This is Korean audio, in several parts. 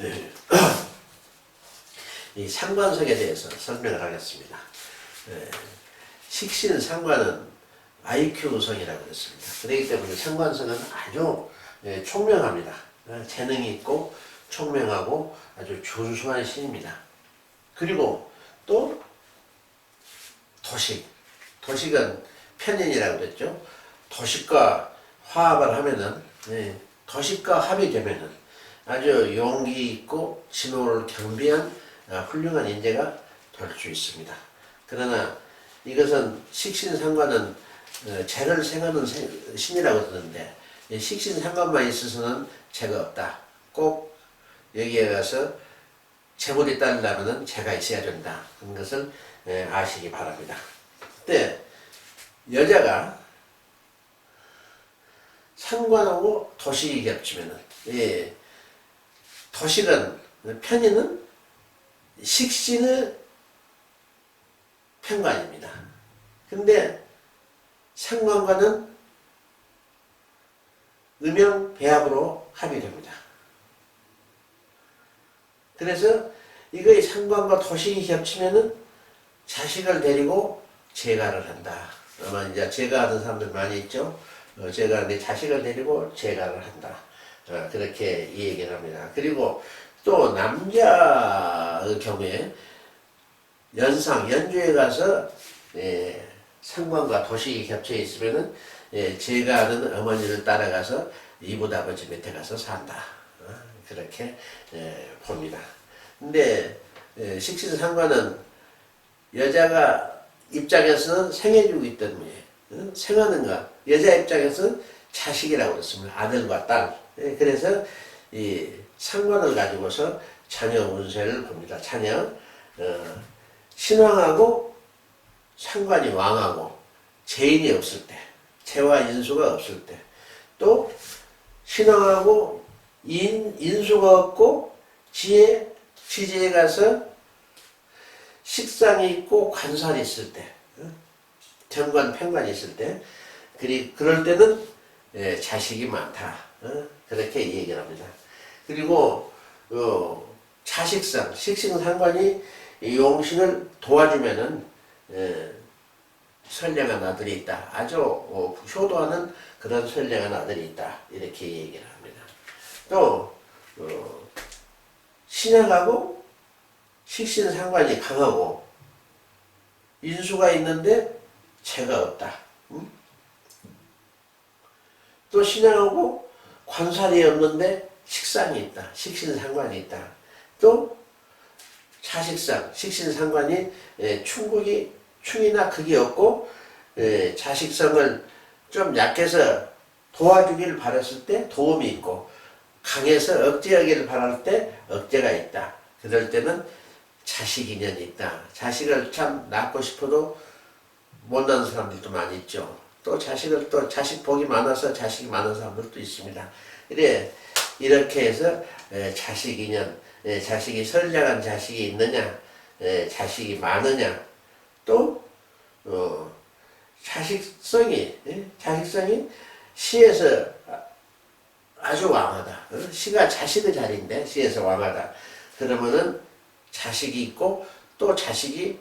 네. 이 상관성에 대해서 설명을 하겠습니다. 예, 식신 상관은 IQ성이라고 그랬습니다. 그렇기 때문에 상관성은 아주 예, 총명합니다. 어, 재능이 있고 총명하고 아주 준수한 신입니다. 그리고 또 도식, 도식은 편인이라고 그랬죠. 도식과 화합을 하면은 예, 도식과 합이 되면은 아주 용기 있고 진호를 경비한 아, 훌륭한 인재가 될 수 있습니다. 그러나 이것은 식신상관은 어, 죄를 생하는 생- 신이라고 이 식신상관만 있어서는 죄가 없다. 꼭 여기에 가서 재물이 따르려면 죄가 있어야 된다. 그런 것을 예, 아시기 바랍니다. 근데 여자가 상관하고 도식이 겹치면은 예, 도식은 편의는 식신의 편관입니다. 근데 상관과는 음영 배합으로 합이 됩니다. 그래서 이거의 상관과 도식이 겹치면은 자식을 데리고 재가를 한다. 아마 이제 재가하는 사람들 많이 있죠. 어, 재가하는데 자식을 데리고 재가를 한다. 어, 그렇게 이 얘기를 합니다. 그리고 또 남자의 경우에 연상, 연주에 가서 예, 상관과 도식이 겹쳐 있으면은 예, 제가 아는 어머니를 따라가서 이붓 아버지 밑에 가서 산다. 어, 그렇게 예, 봅니다. 근데 예, 식신 상관은 여자가 입장에서는 생해주기 때문에 어, 생하는 것 여자 입장에서는 자식이라고 그랬습니다. 아들과 딸. 예, 그래서 이 상관을 가지고서 자녀 운세를 봅니다. 자녀 어, 신왕하고 상관이 왕하고 재인이 없을 때, 재와 인수가 없을 때, 또 신왕하고 인, 인수가 없고 지혜, 지지에 가서 식상이 있고 관살이 있을 때, 어? 정관, 편관이 있을 때, 그리, 그럴 때는 예, 자식이 많다. 어? 그렇게 얘기를 합니다. 그리고 어, 자식상, 식신상관이 이 용신을 도와주면은 예, 선량한 아들이 있다. 아주 어, 효도하는 그런 선량한 아들이 있다. 이렇게 얘기를 합니다. 또 어, 신약하고 식신상관이 강하고 인수가 있는데 죄가 없다. 음? 또 신약하고 관살이 없는데 식상이 있다. 식신상관이 있다. 또 자식상, 식신상관이 예, 충국이 충이나 극이 없고 예, 자식성을 좀 약해서 도와주기를 바랐을 때 도움이 있고 강해서 억제하기를 바랄 때 억제가 있다. 그럴 때는 자식 인연이 있다. 자식을 참 낳고 싶어도 못 낳는 사람들도 많이 있죠. 또 자식을 또 자식 복이 많아서 자식이 많은 사람들도 있습니다. 이래 이렇게 해서 에, 자식 인연, 에, 자식이 선량한 자식이 있느냐, 에, 자식이 많으냐, 또 어, 자식성이 예? 자식성이 시에서 아- 아주 왕하다. 어? 시가 자식의 자리인데 시에서 왕하다. 그러면은 자식이 있고 또 자식이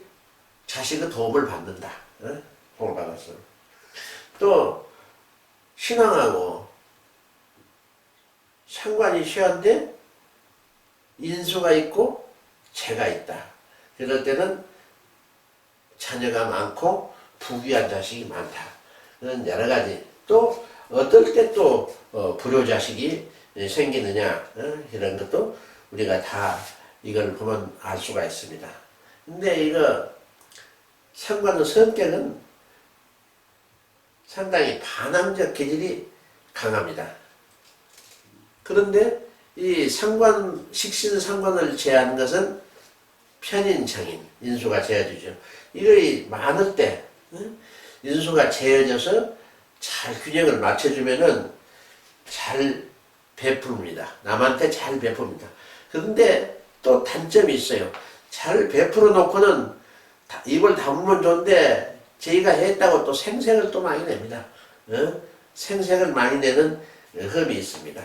자식의 도움을 받는다. 어? 도움을 받았어. 또 신앙하고 상관이 쉬한데 인수가 있고 재가 있다. 그럴 때는 자녀가 많고 부귀한 자식이 많다. 그런 여러 가지. 또 어떨 때또 불효 자식이 생기느냐 어? 이런 것도 우리가 다 이걸 보면 알 수가 있습니다. 근데 이거 상관의 성격은 상당히 반항적 기질이 강합니다. 그런데 이 상관 식신 상관을 제하는 것은 편인 장인 인수가 제어주죠. 이거 많을 때 응? 인수가 제어져서 잘 균형을 맞춰주면은 잘 베풉니다. 남한테 잘 베풉니다. 그런데 또 단점이 있어요. 잘 베풀어 놓고는 다- 입을 다물면 좋은데 저희가 했다고 또 생색을 또 많이 냅니다. 어? 생색을 많이 내는 흠이 있습니다.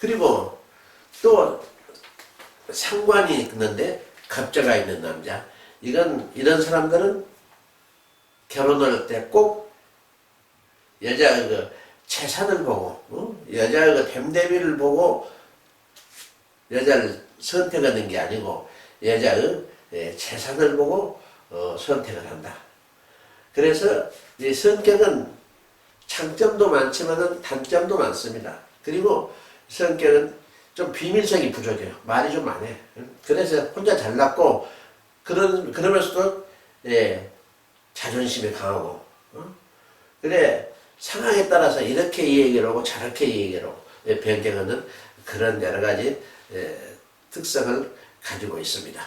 그리고 또 상관이 있는데 갑자가 있는 남자. 이건 이런 사람들은 결혼할 때 꼭 여자 그 재산을 보고 어? 여자 그 됨대비를 보고 여자를 선택하는 게 아니고 여자의 예, 재산을 보고 어, 선택을 한다. 그래서 이 성격은 장점도 많지만은 단점도 많습니다. 그리고 성격은 좀 비밀성이 부족해요. 말이 좀 많아. 그래서 혼자 잘났고 그런 그러면서도 예, 자존심이 강하고 어? 그래 상황에 따라서 이렇게 이 얘기를 하고 저렇게 이 얘기를 하고 예, 변경하는 그런 여러 가지 예, 특성을 가지고 있습니다.